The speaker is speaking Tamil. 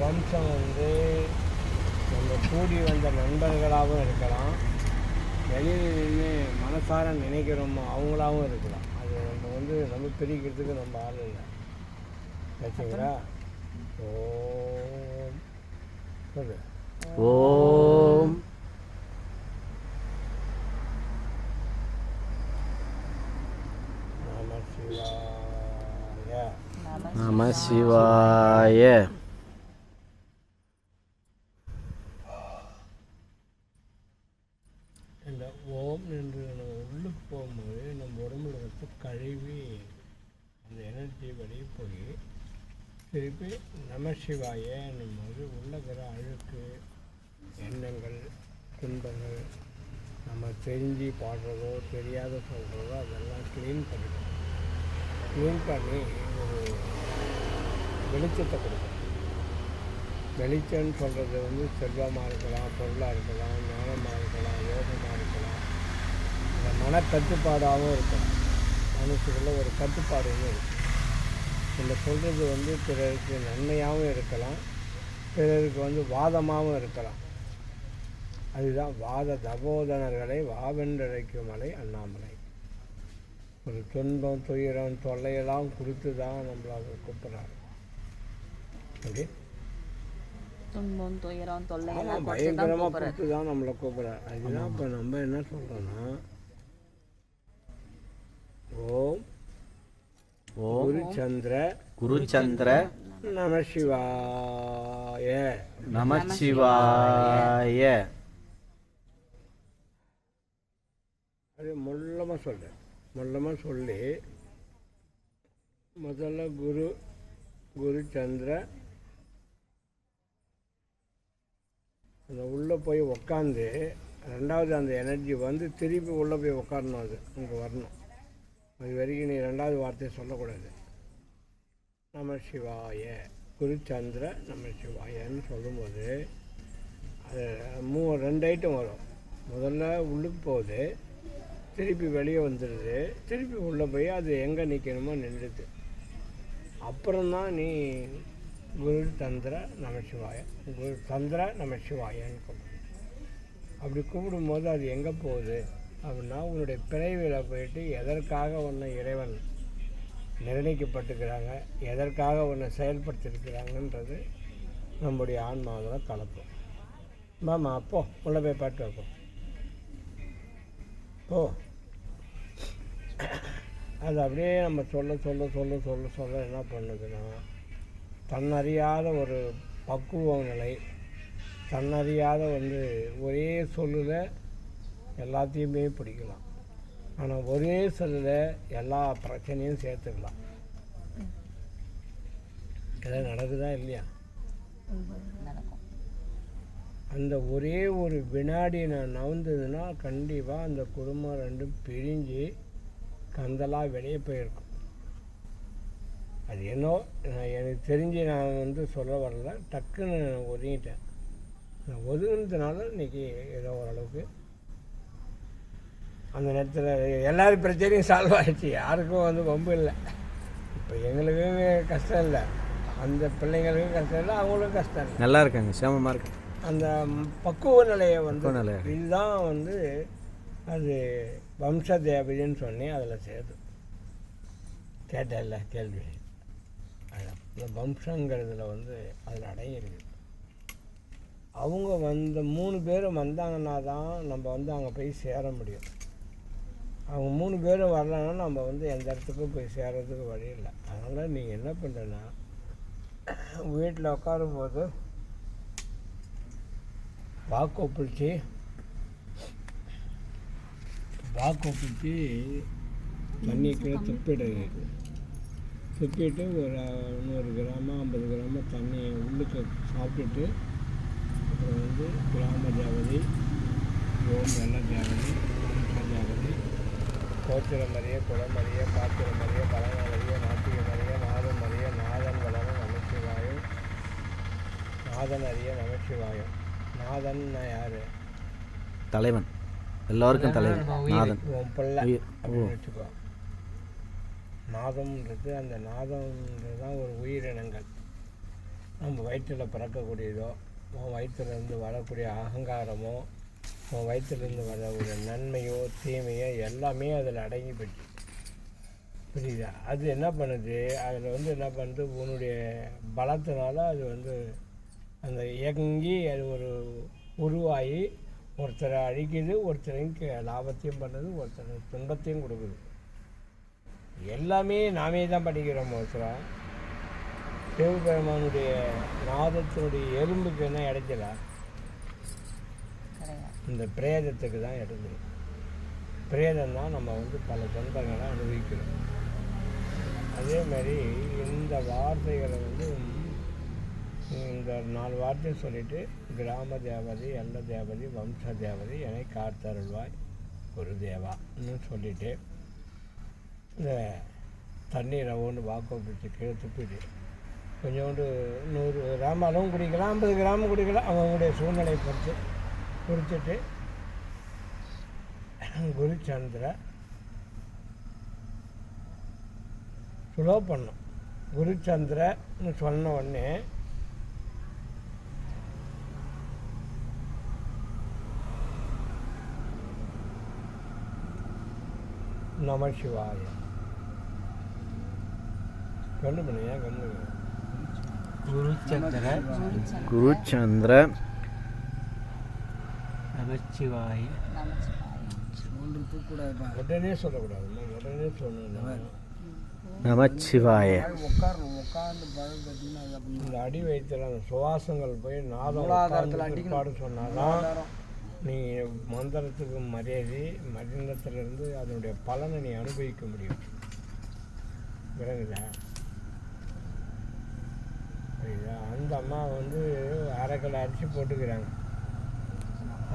வம்சம் வந்து நம்ம கூடி வந்த நண்பர்களாகவும் இருக்கலாம். வெளியில் நின்று மனசார நினைக்கிறோமோ அவங்களாவும் இருக்கலாம். அது நம்ம வந்து நம்ம பிரிக்கிறதுக்கு நம்ம ஆள் இல்லை. வச்சுங்களா ஓம். சொல்லு. ஓம். நம சிவாய. நம சிவாய இந்த ஓம் என்று நம்ம உள்ளுக்கு போகும்போது நம்ம எடுத்து கழுவி அந்த எனர்ஜி வெளியே போய் திருப்பி நம சிவாய போது உள்ளகிற அழுக்கு எண்ணங்கள் துன்பங்கள் நம்ம தெரிஞ்சு பாடுறதோ தெரியாத சொல்கிறதோ அதெல்லாம் க்ளீன் பண்ணிடும் க்ளீன் பண்ணி ஒரு வெளிச்சத்தை கொடுக்கும் வெளிச்சம்னு சொல்கிறது வந்து செல்வமாக இருக்கலாம் பொருளாக இருக்கலாம் ஞானமாக இருக்கலாம் யோகமாக இருக்கலாம். இந்த மனக்கட்டுப்பாடாகவும் இருக்கலாம் மனசுக்குள்ள ஒரு கட்டுப்பாடுன்னு இருக்குது இந்த சொல்கிறது வந்து பிறருக்கு நன்மையாகவும் இருக்கலாம் பிறருக்கு வந்து வாதமாகவும் இருக்கலாம். அதுதான் வாத தபோதனர்களை வாவென்றழைக்கும் மலை அண்ணாமலை. ஒரு துன்பம் துயரம் தொல்லையெல்லாம் கொடுத்து தான் நம்மளை அவர் கூப்பிட்றாரு. அப்படி துன்பம் துயரம் தொல்லை ஆமாம் எல்லாம் குறைச்சு தான் பயங்கரமாக கொடுத்து தான் நம்மளை கூப்பிட்றாரு. அதுதான் இப்போ நம்ம என்ன சொல்கிறோன்னா ஓம். ஓம். குரு சந்திர குருச்சந்திர. நம சிவாய. நமச்சிவாய அது மொல்லமாக சொல்கிறேன் மொல்லமாக சொல்லி முதல்ல குரு குரு சந்திர அந்த உள்ளே போய் உக்காந்து ரெண்டாவது அந்த எனர்ஜி வந்து திருப்பி உள்ளே போய் உட்காரணும் அது. அங்கே வரணும். அது வரைக்கும் நீ ரெண்டாவது வார்த்தையை சொல்லக்கூடாது. நம சிவாய. குருச்சந்திர நம சிவாயன்னு சொல்லும்போது அது மூ ரெண்டு ஐட்டம் வரும். முதல்ல உள்ளுக்கு போகுது திருப்பி வெளியே வந்துடுது திருப்பி உள்ளே போய் அது எங்கே நிற்கணுமோ நின்றுது. அப்புறம்தான் நீ குரு தந்திர நமசிவாய குரு தந்திர நமசிவாயன்னு கூப்பிடணும் அப்படி கூப்பிடும்போது அது எங்கே போகுது? அப்படின்னா உன்னுடைய பிறவியில் போயிட்டு எதற்காக உன்னை இறைவன் நிர்ணயிக்கப்பட்டுக்கிறாங்க எதற்காக உன்னை செயல்படுத்தியிருக்கிறாங்கன்றது நம்முடைய ஆன்மாவில் கலப்போம் மாமா அப்போ உள்ள போய் பாட்டு வைப்போம் போ. அது அப்படியே நம்ம சொல்ல சொல்ல சொல்ல சொல்ல சொல்ல என்ன பண்ணுதுன்னா தன்னறியாத ஒரு பக்குவ நிலை தன்னறியாத வந்து ஒரே சொல்லில் எல்லாத்தையுமே பிடிக்கலாம். ஆனால் ஒரே செல்லில் எல்லா பிரச்சனையும் சேர்த்துக்கலாம். இதெல்லாம் நடக்குதா இல்லையா? அந்த ஒரே ஒரு வினாடி நான் நவுந்ததுன்னா கண்டிப்பாக அந்த குடும்பம் ரெண்டும் பிரிஞ்சு கந்தலாக வெளியே போயிருக்கும். அது என்னோ நான் எனக்கு தெரிஞ்சு நான் வந்து சொல்ல வரல. டக்குன்னு நான் ஒதுங்கிட்டேன். நான் ஒதுங்கினதுனால இன்றைக்கி ஏதோ ஓரளவுக்கு அந்த நேரத்தில் எல்லாரும் பிரச்சனையும் சால்வ் ஆகிடுச்சு யாருக்கும் வந்து வம்பு இல்லை. இப்போ எங்களுக்கும் கஷ்டம் இல்லை. அந்த பிள்ளைங்களுக்கும் கஷ்டம் இல்லை அவங்களுக்கும் கஷ்டம் இல்லை. நல்லா இருக்காங்க சேமமாக இருக்காங்க அந்த பக்குவ நிலையை வந்து. இதுதான் வந்து அது வம்ச தேவதைன்னு சொன்னேன் அதில் சேது. கேட்டல கேள்வி. அதான் இந்த வம்சங்கிறதுல வந்து அதில் அடங்கியிருக்கு அவங்க வந்த மூணு பேரும் வந்தாங்கன்னா தான் நம்ம வந்து அங்கே போய் சேர முடியும். அவங்க மூணு பேரும் வரலன்னா நம்ம வந்து எந்த இடத்துக்கும் போய் சேர்றதுக்கு வழி இல்லை. அதனால் நீங்கள் என்ன பண்ணுறேன்னா வீட்டில் உட்காரும்போது வாக்கொப்பிடிச்சி வாக்கொப்பிடிச்சி தண்ணி கீழே துப்பிடுங்க துப்பிட்டு ஒரு நூறு கிராமோ ஐம்பது கிராமோ தண்ணி உள்ளுக்கு சாப்பிட்டுட்டு அப்புறம் வந்து கிராம ஜாவதி ஓம் வெள்ள ஜாவதி வம்ச ஜாவதி கோத்திர மரிய குளமரிய பாத்திர மரிய பழமரிய நாட்டிக மரிய நாதன் மரிய நாதன் வளர நமச்சிவாயம். நாதன் அறிய நமச்சிவாயம். நாதன்னா யாரு? தலைவன். எல்லாருக்கும் தலைவன். நாதன். உன் பிள்ளை. அப்படின்னு வச்சுக்கோ. நாதம்ன்றது அந்த நாதம்ன்றது தான் ஒரு உயிரினங்கள். நம்ம வயிற்றில் பிறக்கக்கூடியதோ உன் வயிற்றுலேருந்து வரக்கூடிய அகங்காரமோ உன் வயிற்றுலேருந்து வர ஒரு நன்மையோ தீமையோ எல்லாமே அதில் அடங்கி போச்சு புரியுதா? அது என்ன பண்ணுது? அதில் வந்து என்ன பண்ணுது? உன்னுடைய பலத்தினால அது வந்து அந்த இயங்கி அது ஒரு உருவாகி ஒருத்தரை அழிக்குது ஒருத்தருக்கு லாபத்தையும் பண்ணுது ஒருத்தருக்கு துன்பத்தையும் கொடுக்குது. எல்லாமே நாமே தான் பண்ணிக்கிறோம் ஒருத்தரா சிவபெருமானுடைய நாதத்தினுடைய எலும்புக்கு என்ன இடைச்சலா இந்த பிரேதத்துக்கு தான் எடுக்கணும் பிரேதம் தான் நம்ம வந்து பல துன்பங்களை அனுபவிக்கிறோம். அதே மாதிரி இந்த வார்த்தைகளை வந்து இந்த நாலு வார்த்தையை சொல்லிட்டு கிராம தேவதை எல்ல தேவதை வம்ச தேவதை என காத்தருள்வாய் குரு தேவான்னு சொல்லிட்டு இந்த தண்ணீரை ஒன்று வாக்கோ பிடிச்சி கீழே துப்பிட்டு கொஞ்சோண்டு நூறு கிராம் அளவும் குடிக்கலாம் ஐம்பது கிராம் குடிக்கலாம் அவங்களுடைய சூழ்நிலையை பொறுத்து. குடிச்சிட்டு குருச்சந்திர ஸ்லோ பண்ணும். குருச்சந்திரன்னு சொன்ன உடனே நம சிவாய. கண்ணு பண்ணு ஏன் கண்ணு குருச்சந்திர. குருச்சந்திர. நமச்சிவாய. உடனே சொல்லக்கூடாது. உடனே சொல்லணும். நமச்சிவாய. உட்காரணும் இந்த அடி வயிற்றுல அந்த சுவாசங்கள் போய் நாதம் உட்கார்ந்து பிற்பாடு சொன்னாதான் நீ மந்திரத்துக்கு மரியாதை மந்திரத்திலிருந்து அதனுடைய பலனை நீ அனுபவிக்க முடியும். விளங்குதா அந்த அம்மா வந்து அரை கிலோ அரிசி போட்டுக்கிறாங்க.